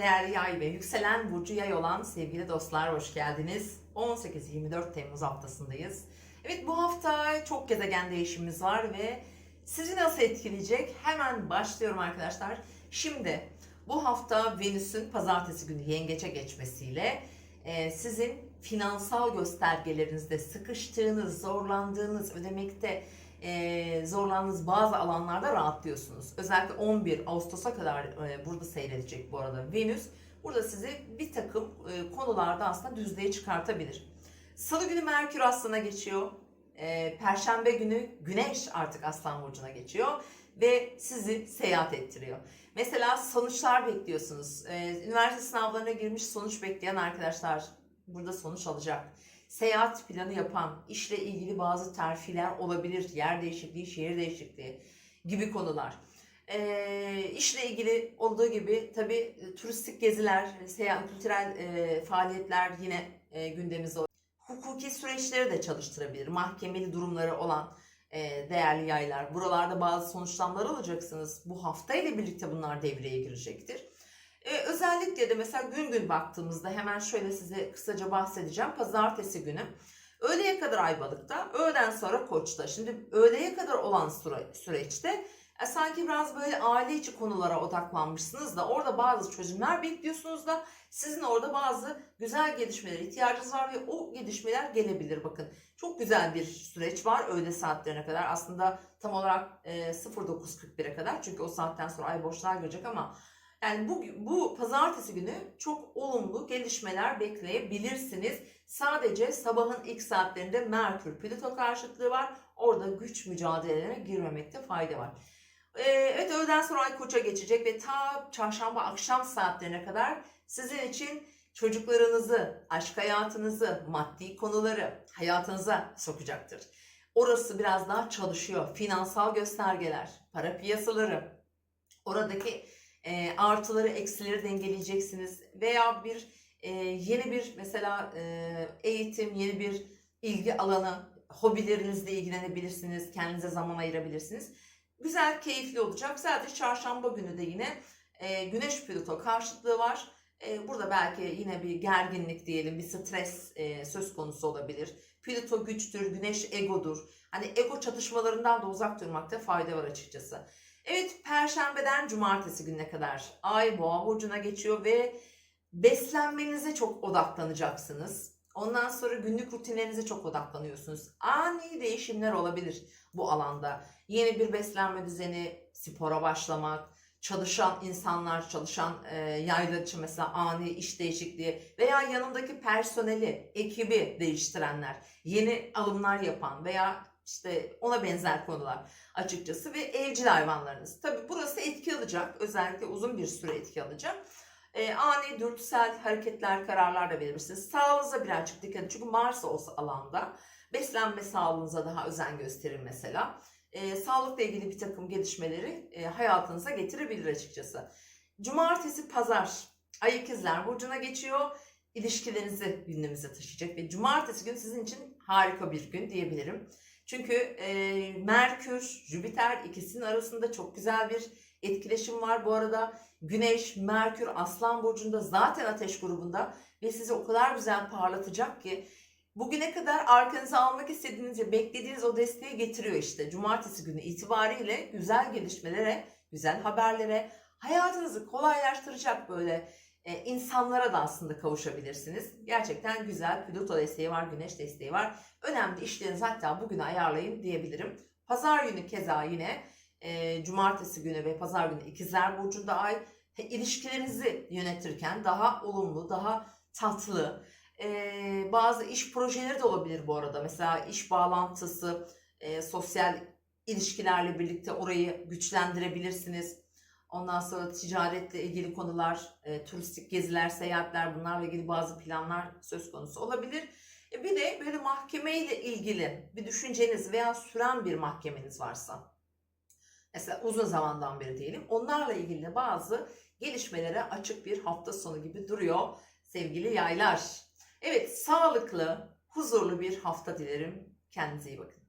Değerli yay ve yükselen burcu yay olan sevgili dostlar hoş geldiniz. 18-24 Temmuz haftasındayız. Evet bu hafta çok gezegen değişimimiz var ve sizi nasıl etkileyecek? Hemen başlıyorum arkadaşlar. Şimdi bu hafta Venüs'ün pazartesi günü yengeçe geçmesiyle e, sizin finansal göstergelerinizde sıkıştığınız, zorlandığınız, ödemekte e, zorlandığınız bazı alanlarda rahatlıyorsunuz. Özellikle 11 Ağustos'a kadar e, burada seyredecek bu arada Venüs. Burada sizi bir takım e, konularda aslında düzlüğe çıkartabilir. Salı günü Merkür Aslan'a geçiyor. E, Perşembe günü Güneş artık Aslan Burcu'na geçiyor ve sizi seyahat ettiriyor. Mesela sonuçlar bekliyorsunuz. E, üniversite sınavlarına girmiş sonuç bekleyen arkadaşlar burada sonuç alacak seyahat planı yapan, işle ilgili bazı terfiler olabilir, yer değişikliği, şehir değişikliği gibi konular. E, işle ilgili olduğu gibi tabii e, turistik geziler, seyahat, kültürel e, faaliyetler yine e, gündemimizde olabilir. Hukuki süreçleri de çalıştırabilir. Mahkemeli durumları olan e, değerli yaylar. Buralarda bazı sonuçlanmalar alacaksınız. Bu hafta ile birlikte bunlar devreye girecektir. Özellikle de mesela gün gün baktığımızda hemen şöyle size kısaca bahsedeceğim. Pazartesi günü öğleye kadar Ayvalık'ta, öğleden sonra Koç'ta. Şimdi öğleye kadar olan süre, süreçte e, sanki biraz böyle aile içi konulara odaklanmışsınız da orada bazı çözümler bekliyorsunuz da sizin orada bazı güzel gelişmelere ihtiyacınız var ve o gelişmeler gelebilir bakın. Çok güzel bir süreç var öğle saatlerine kadar. Aslında tam olarak e, 09.41'e kadar çünkü o saatten sonra ay boşluğa girecek ama yani bu, bu pazartesi günü çok olumlu gelişmeler bekleyebilirsiniz. Sadece sabahın ilk saatlerinde Merkür Plüto karşıtlığı var. Orada güç mücadelelerine girmemekte fayda var. Ee, evet öğleden sonra ay koça geçecek ve ta çarşamba akşam saatlerine kadar sizin için çocuklarınızı, aşk hayatınızı, maddi konuları hayatınıza sokacaktır. Orası biraz daha çalışıyor. Finansal göstergeler, para piyasaları, oradaki e, artıları eksileri dengeleyeceksiniz. Veya bir e, yeni bir mesela e, eğitim yeni bir ilgi alanı hobilerinizle ilgilenebilirsiniz kendinize zaman ayırabilirsiniz. Güzel keyifli olacak. Sadece çarşamba günü de yine e, güneş plüto karşıtlığı var. E, burada belki yine bir gerginlik diyelim bir stres e, söz konusu olabilir. Plüto güçtür güneş egodur. Hani ego çatışmalarından da uzak durmakta fayda var açıkçası Evet, perşembeden cumartesi gününe kadar ay boğa burcuna geçiyor ve beslenmenize çok odaklanacaksınız. Ondan sonra günlük rutinlerinize çok odaklanıyorsunuz. Ani değişimler olabilir bu alanda. Yeni bir beslenme düzeni, spora başlamak, çalışan insanlar, çalışan e, yaylar için mesela ani iş değişikliği veya yanındaki personeli, ekibi değiştirenler, yeni alımlar yapan veya işte ona benzer konular açıkçası ve evcil hayvanlarınız. Tabi burası etki alacak. Özellikle uzun bir süre etki alacak. E, ani dürtüsel hareketler, kararlar da verebilirsiniz. Sağlığınıza birazcık dikkat edin. Çünkü Mars olsa alanda beslenme sağlığınıza daha özen gösterin mesela. E, sağlıkla ilgili bir takım gelişmeleri e, hayatınıza getirebilir açıkçası. Cumartesi, pazar Ay ikizler burcuna geçiyor. İlişkilerinizi gündemimize taşıyacak ve cumartesi gün sizin için harika bir gün diyebilirim. Çünkü e, Merkür, Jüpiter ikisinin arasında çok güzel bir etkileşim var. Bu arada Güneş, Merkür Aslan Burcu'nda zaten ateş grubunda ve sizi o kadar güzel parlatacak ki bugüne kadar arkanıza almak istediğiniz ve beklediğiniz o desteği getiriyor işte. Cumartesi günü itibariyle güzel gelişmelere, güzel haberlere, hayatınızı kolaylaştıracak böyle e, insanlara da aslında kavuşabilirsiniz. Gerçekten güzel Plüto desteği var, Güneş desteği var. Önemli işlerinizi hatta bugüne ayarlayın diyebilirim. Pazar günü keza yine e, cumartesi günü ve pazar günü ikizler burcunda ay ilişkilerinizi yönetirken daha olumlu, daha tatlı, e, bazı iş projeleri de olabilir bu arada. Mesela iş bağlantısı, e, sosyal ilişkilerle birlikte orayı güçlendirebilirsiniz. Ondan sonra ticaretle ilgili konular, e, turistik geziler, seyahatler bunlarla ilgili bazı planlar söz konusu olabilir. E, bir de böyle mahkemeyle ilgili bir düşünceniz veya süren bir mahkemeniz varsa, mesela uzun zamandan beri diyelim, onlarla ilgili de bazı gelişmelere açık bir hafta sonu gibi duruyor sevgili yaylar. Evet, sağlıklı, huzurlu bir hafta dilerim. Kendinize iyi bakın.